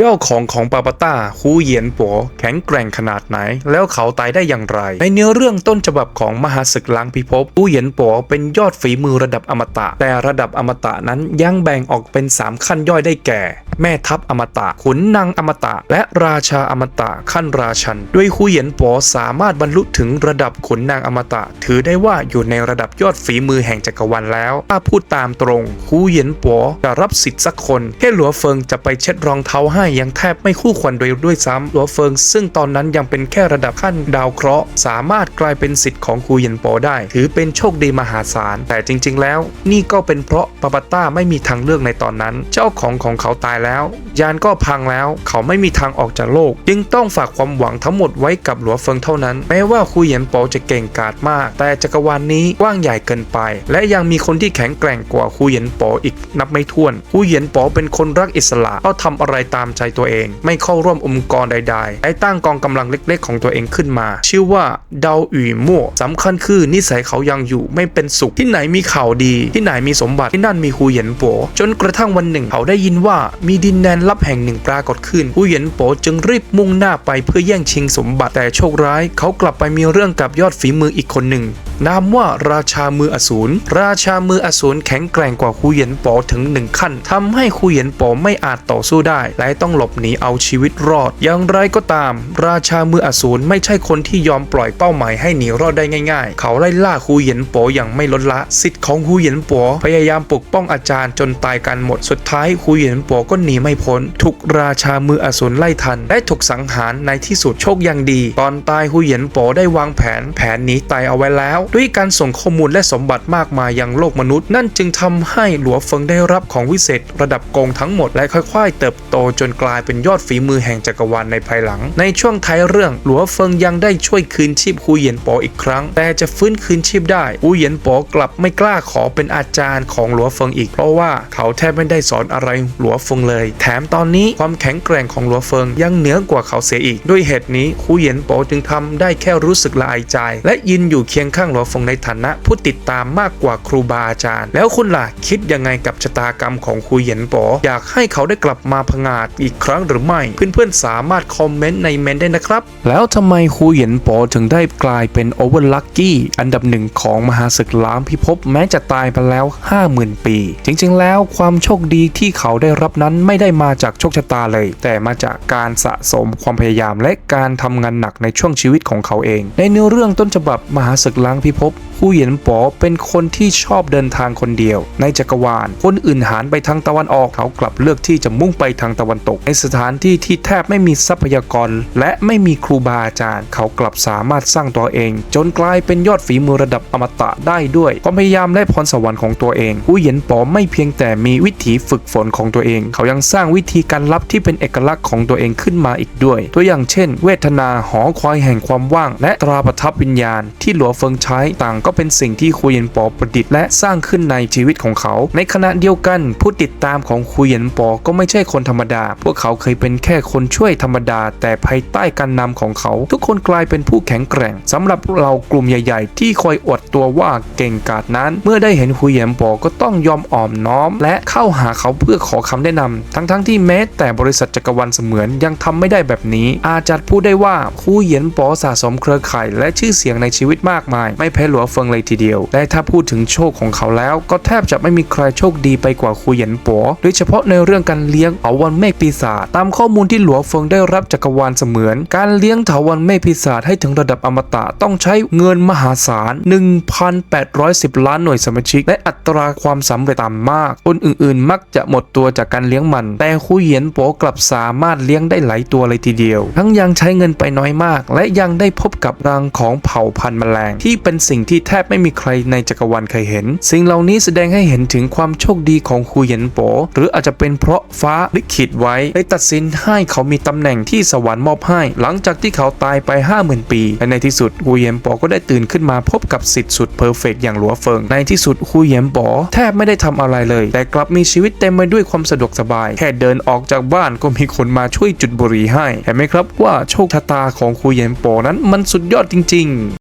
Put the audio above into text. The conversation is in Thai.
เจ้าของของปาปาต้าคูเหยียนปัวแข็งแกร่งขนาดไหน แล้วเขาตายได้อย่างไร ในเนื้อเรื่องต้นฉบับของมหาศึกล้างพิภพคูเหยียนปัวเป็นยอดฝีมือระดับอมตะ แต่ระดับอมตะนั้นยังแบ่งออกเป็น 3 ขั้นย่อยได้แก่ แม่ทัพอมตะขุนนางอมตะ และราชาอมตะขั้นราชัน ด้วยคูเหยียนปัวสามารถบรรลุถึงระดับขุนนางอมตะ ถือได้ว่าอยู่ในระดับยอดฝีมือแห่งจักรวาลแล้ว ถ้าพูดตามตรงคูเหยียนปัวจะรับสิทธิ์สักคนแค่หลัวเฟิงจะไปเช็ดรองเท้าให้ยังแทบไม่คู่ควรโดยด้วยซ้ำหลัวเฟิง ซึ่งตอนนั้นยังเป็นแค่ระดับขั้นดาวเคราะห์สามารถกลายเป็นสิทธิ์ของคูเหยียนปัวได้ ถือเป็นโชคดีมหาศาล แต่จริง ๆ แล้ว นี่ก็เป็นเพราะปาปาต้าไม่มีทางเลือกในตอนนั้น เจ้าของของเขาตายแล้วยานก็พังแล้ว เขาไม่มีทางออกจากโลก จึงต้องฝากความหวังทั้งหมดไว้กับหลัวเฟิงเท่านั้น แม้ว่าคูเหยียนปอจะเก่งกาจมาก แต่จักรวาลนี้กว้างใหญ่เกินไป และยังมีคนที่แข็งแกร่งกว่าคูเหยียนปออีกนับไม่ถ้วนคูเหยียนปอเป็นคนรักอิสระเขาทำอะไรตามใจตัวเอง ไม่เข้าร่วมองค์กรใดๆได้ตั้งกองกำลังเล็กๆ ของตัวเองขึ้นมา ชื่อว่าเดาอุ่ยมั่วสำคัญคือนิสัยเขายังอยู่ไม่เป็นสุข ที่ไหนมีข่าวดี ที่ไหนมีสมบัติที่นั่นมีคูเหยียนปอจนกระทั่งวันหนึ่งเขาได้ยินว่ามีดินแดนลับแห่งหนึ่งปรากฏขึ้นคูเหยียนปอจึงรีบมุ่งหน้าไปเพื่อแย่งชิงสมบัติแต่โชคร้าย เขากลับไปมีเรื่องกับยอดฝีมืออีกคนหนึ่ง นามว่าราชามืออสูรราชามืออสูรแข็งแกร่งกว่าคูเหยียนปอถึงหนึ่งขั้นทำให้คูเหยียนปอไม่อาจต่อสู้ได้ และต้องหลบหนีเอาชีวิตรอด อย่างไรก็ตาม ราชามืออสูรไม่ใช่คนที่ยอมปล่อยเป้าหมายให้หนีรอดได้ง่ายๆ เขาไล่ล่าคูเหยียนปออย่างไม่ลดละสิทธิ์ของคูเหยียนปอพยายามปกป้องอาจารย์จนตายกันหมดสุดท้ายคูเหยียนปก็หหนีไม่พ้นถูกราชามืออสูรไล่ทันและถูกสังหารในที่สุดโชคยังดี ตอนตายคูเหยียนปอได้วางแผน แผนหนีตายเอาไว้แล้ว ด้วยการส่งข้อมูลและสมบัติมากมายยังโลกมนุษย์ นั่นจึงทำให้หลัวเฟิงได้รับของวิเศษ ระดับกงทั้งหมดและค่อยๆ เติบโตจนกลายเป็นยอดฝีมือแห่งจักรวาลในภายหลัง ในช่วงท้ายเรื่องหลัวเฟิงยังได้ช่วยคืนชีพคูเหยียนปออีกครั้ง แต่จะฟื้นคืนชีพได้คูเหยียนปอกลับไม่กล้าขอเป็นอาจารย์ของหลัวเฟิงอีกเพราะว่าเขาแทบไม่ได้สอนอะไรหลัวเฟิงเลย แถมตอนนี้ความแข็งแกร่งของหลัวเฟิงยังเหนือกว่าเขาเสียอีก ด้วยเหตุนี้คูเหยียนปอจึงทำได้แค่รู้สึกละอายใจ และยืนอยู่เคียงข้างหลัวเฟิงในฐานะ ผู้ติดตามมากกว่าครูบาอาจารย์ แล้วคุณล่ะคิดยังไงกับชะตากรรมของคูเหยียนปออยากให้เขาได้กลับมาพงาดอีกครั้งหรือไม่เพื่อนๆสามารถคอมเมนต์ในเมนได้นะครับ แล้วทำไมคูเหยียนปอถึงได้กลายเป็นโอเวอร์ลักกี้อันดับหนึ่งของมหาศึกล้างพิภพแม้จะตายไปแล้ว 50,000 ปี จริงๆ แล้วความโชคดีที่เขาได้รับนั้นไม่ได้มาจากโชคชะตาเลย แต่มาจากการสะสมความพยายามและการทำงานหนักในช่วงชีวิตของเขาเอง ในเนื้อเรื่องต้นฉบับมหาศึกล้างพิภพ ผู้เหยียนป๋อเป็นคนที่ชอบเดินทางคนเดียว ในจักรวาล คนอื่นหันไปทางตะวันออกเขากลับเลือกที่จะมุ่งไปทางตะวันตก ในสถานที่ที่แทบไม่มีทรัพยากร และไม่มีครูบาอาจารย์ เขากลับสามารถสร้างตัวเอง จนกลายเป็นยอดฝีมือระดับอมตะได้ด้วยความพยายามและพรสวรรค์ของตัวเอง ผู้เหยียนป๋อไม่เพียงแต่มีวิถีฝึกฝนของตัวเอง เขายังสร้างวิธีการลับที่เป็นเอกลักษณ์ของตัวเองขึ้นมาอีกด้วย ตัวอย่างเช่น เวทนาหอคอยแห่งความว่าง และตราประทับวิญญาณที่หลัวเฟิงใช้ต่างก็็เป็นสิ่งที่คุยเย็นปอประดิษฐ์และสร้างขึ้นในชีวิตของเขา ในขณะเดียวกัน ผู้ติดตามของคุยเย็นปอก็ไม่ใช่คนธรรมดา พวกเขาเคยเป็นแค่คนช่วยธรรมดา แต่ภายใต้การนำของเขา ทุกคนกลายเป็นผู้แข็งแกร่งสำหรับเรากลุ่มใหญ่ ๆ ที่คอยอวดตัวว่าเก่งกาจนั้น เมื่อได้เห็นคุยเย็นปอก็ต้องยอมอ่อมน้อม และเข้าหาเขาเพื่อขอคำแนะนำทั้งๆที่แม้แต่บริษัทจักรวาลเสมือนยังทำไม่ได้แบบนี้ อาจจะพูดได้ว่าคุยเย็นปอสะสมเครือข่ายและชื่อเสียงในชีวิตมากมาย ไม่แพ้หลัวเฟงเลยทีเดียว และถ้าพูดถึงโชคของเขาแล้ว ก็แทบจะไม่มีใครโชคดีไปกว่าคุยเหยียนปัวโดยเฉพาะในเรื่องการเลี้ยงเถาวันเมฆปีศาจตามข้อมูลที่หลัวเฟิงได้รับจักรวาลเสมือน การเลี้ยงเถาวันเมฆปีศาจให้ถึงระดับอมตะต้องใช้เงินมหาศาล 1,810 ล้านหน่วยสมาชิก และอัตราความสำเร็จต่ำมาก คนอื่นๆ มักจะหมดตัวจากการเลี้ยงมัน แต่คุยเหยียนปัวกลับสามารถเลี้ยงได้หลายตัวเลยทีเดียว ทั้งยังใช้เงินไปน้อยมาก และยังได้พบกับรังของเผ่าพันธุ์แมลงที่เป็นสิ่งที่แทบไม่มีใครในจักรวาลเคยเห็น สิ่งเหล่านี้แสดงให้เห็นถึงความโชคดีของคูเหยียนโป หรืออาจจะเป็นเพราะฟ้าลิขิตไว้เลยตัดสินให้เขามีตำแหน่งที่สวรรค์มอบให้ หลังจากที่เขาตายไป 50,000 ปีและในที่สุดคูเหยียนโปก็ได้ตื่นขึ้นมาพบกับสิทธิ์สุดเพอร์เฟกอย่างหลัวเฟิงในที่สุดคูเหยียนโปแทบไม่ได้ทำอะไรเลย แต่กลับมีชีวิตเต็มไปด้วยความสะดวกสบาย แค่เดินออกจากบ้านก็มีคนมาช่วยจุดบุหรี่ให้เห็นไหมครับว่าโชคชะตาของคูเหยียนโปนั้นมันสุดยอดจริง ๆ